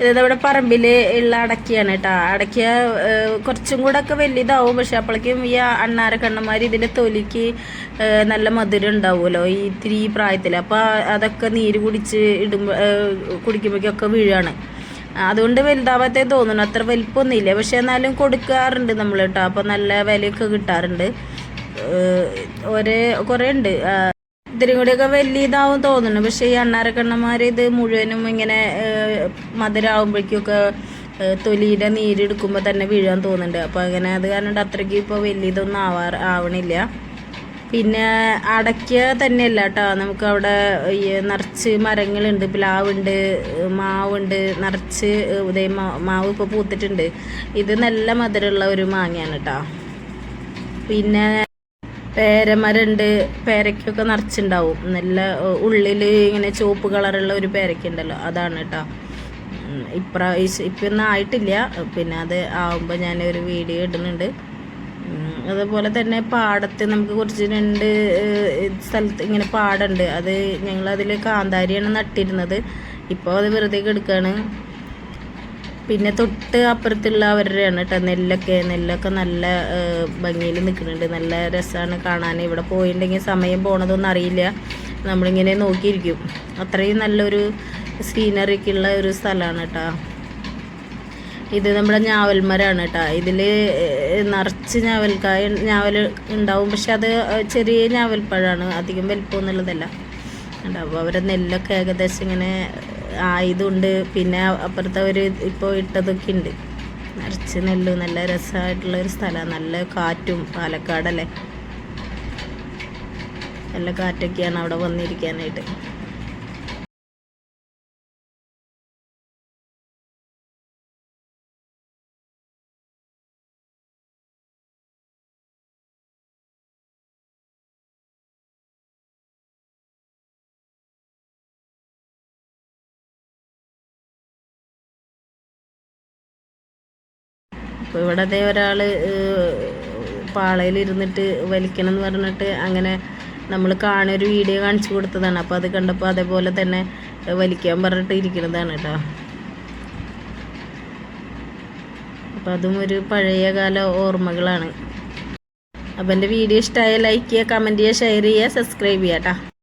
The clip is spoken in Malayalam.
ഇത് നമ്മുടെ പറമ്പിൽ ഉള്ള അടക്കിയാണ് കേട്ടോ അടക്കിയ കുറച്ചും കൂടെ ഒക്കെ വലിയതാവും പക്ഷെ അപ്പോഴേക്കും ഈ അണ്ണാര കണ്ണന്മാർ ഇതിന്റെ തൊലിക്ക് നല്ല മധുരം ഉണ്ടാവുമല്ലോ ഈ ഇത്തിരി പ്രായത്തിൽ അപ്പോൾ അതൊക്കെ നീര് കുടിച്ച് ഇടുമ്പോൾ കുടിക്കുമ്പോഴേക്കൊക്കെ വീഴാണ്. അതുകൊണ്ട് വലുതാവാത്തേ തോന്നുന്നു. അത്ര വലിപ്പമൊന്നുമില്ല. പക്ഷെ എന്നാലും കൊടുക്കാറുണ്ട് നമ്മൾ കേട്ടോ അപ്പോൾ നല്ല വിലയൊക്കെ കിട്ടാറുണ്ട്. ഒരേ കുറേ ഉണ്ട് ഇത്തിരി കൂടിയൊക്കെ വലിയ ഇതാവും തോന്നുന്നു. പക്ഷേ ഈ അണ്ണാരക്കണ്ണന്മാർ ഇത് മുഴുവനും ഇങ്ങനെ മധുരമാകുമ്പോഴേക്കൊക്കെ തൊലിയുടെ നീരെടുക്കുമ്പോൾ തന്നെ വീഴാൻ തോന്നുന്നുണ്ട്. അപ്പോൾ അങ്ങനെ അത് കാരണം അത്രയ്ക്ക് ഇപ്പോൾ വലിയ ഇതൊന്നും ആവാ ആവണില്ല. പിന്നെ അടയ്ക്ക തന്നെയല്ല കേട്ടോ നമുക്ക് അവിടെ ഈ നിറച്ച് മരങ്ങളുണ്ട്. പ്ലാവുണ്ട് മാവുണ്ട്. നിറച്ച് ഇതേ മാവ് ഇപ്പോൾ പൂത്തിട്ടുണ്ട്. ഇത് നല്ല മധുരമുള്ള ഒരു മാങ്ങയാണ് കേട്ടോ പിന്നെ പേരമരമുണ്ട് പേരയ്ക്കൊക്കെ നിറച്ചുണ്ടാവും. നല്ല ഉള്ളിൽ ഇങ്ങനെ ചുവപ്പ് കളറുള്ള ഒരു പേരയ്ക്ക ഉണ്ടല്ലോ അതാണ് കേട്ടോ ഇപ്രാവശ്യം ഇപ്പൊന്നും ആയിട്ടില്ല. പിന്നെ അത് ആവുമ്പോൾ ഞാൻ ഒരു വീഡിയോ ഇടുന്നുണ്ട്. അതുപോലെ തന്നെ പാടത്ത് നമുക്ക് കുറച്ച് രണ്ട് സ്ഥലത്ത് ഇങ്ങനെ പാടുണ്ട്. അത് ഞങ്ങളതിൽ കാന്താരിയാണ് നട്ടിരുന്നത്. ഇപ്പോൾ അത് വെറുതെ കിടക്കുകയാണ് പിന്നെ തൊട്ട് അപ്പുറത്തുള്ള അവരുടെയാണ് കേട്ടോ നെല്ലൊക്കെ. നെല്ലൊക്കെ നല്ല ഭംഗിയിൽ നിൽക്കുന്നുണ്ട്. നല്ല രസമാണ് കാണാൻ. ഇവിടെ പോയിട്ടുണ്ടെങ്കിൽ സമയം പോണതൊന്നും അറിയില്ല. നമ്മളിങ്ങനെ നോക്കിയിരിക്കും. അത്രയും നല്ലൊരു സീനറിക്ക് ഉള്ള ഒരു സ്ഥലമാണ് കേട്ടോ ഇത് നമ്മുടെ ഞാവൽമരമാണ് കേട്ടോ ഇതിൽ നിറച്ച് ഞാവൽക്കായ ഞാവൽ ഉണ്ടാവും. പക്ഷെ അത് ചെറിയ ഞാവൽപ്പഴമാണ് അധികം വലിപ്പം എന്നുള്ളതല്ല അപ്പോൾ അവരെ നെല്ലൊക്കെ ഏകദേശം ഇങ്ങനെ ആയതുകൊണ്ട് പിന്നെ അപ്പുറത്തെ ഒരു ഇപ്പോൾ ഇട്ടതൊക്കെ ഉണ്ട്. നിറച്ച് നെല്ല് നല്ല രസമായിട്ടുള്ള ഒരു സ്ഥലമാണ് നല്ല കാറ്റും പാലക്കാടല്ലേ? നല്ല കാറ്റൊക്കെയാണ് അവിടെ വന്നിരിക്കാനായിട്ട്. അപ്പോൾ ഇവിടെ അതേ ഒരാൾ പാളയിലിരുന്നിട്ട് വലിക്കണം എന്ന് പറഞ്ഞിട്ട് അങ്ങനെ നമ്മൾ കാണുന്ന ഒരു വീഡിയോ കാണിച്ചു കൊടുത്തതാണ്. അപ്പോൾ അത് കണ്ടപ്പോൾ അതേപോലെ തന്നെ വലിക്കാൻ പറഞ്ഞിട്ട് ഇരിക്കുന്നതാണ് കേട്ടോ അപ്പോൾ അതും ഒരു പഴയകാല ഓർമ്മകളാണ്. അപ്പോൾ എന്റെ വീഡിയോ ഇഷ്ടമായ ലൈക്ക് ചെയ്യുക കമന്റ് ചെയ്യുക ഷെയർ ചെയ്യുക സബ്സ്ക്രൈബ് ചെയ്യുക കേട്ടോ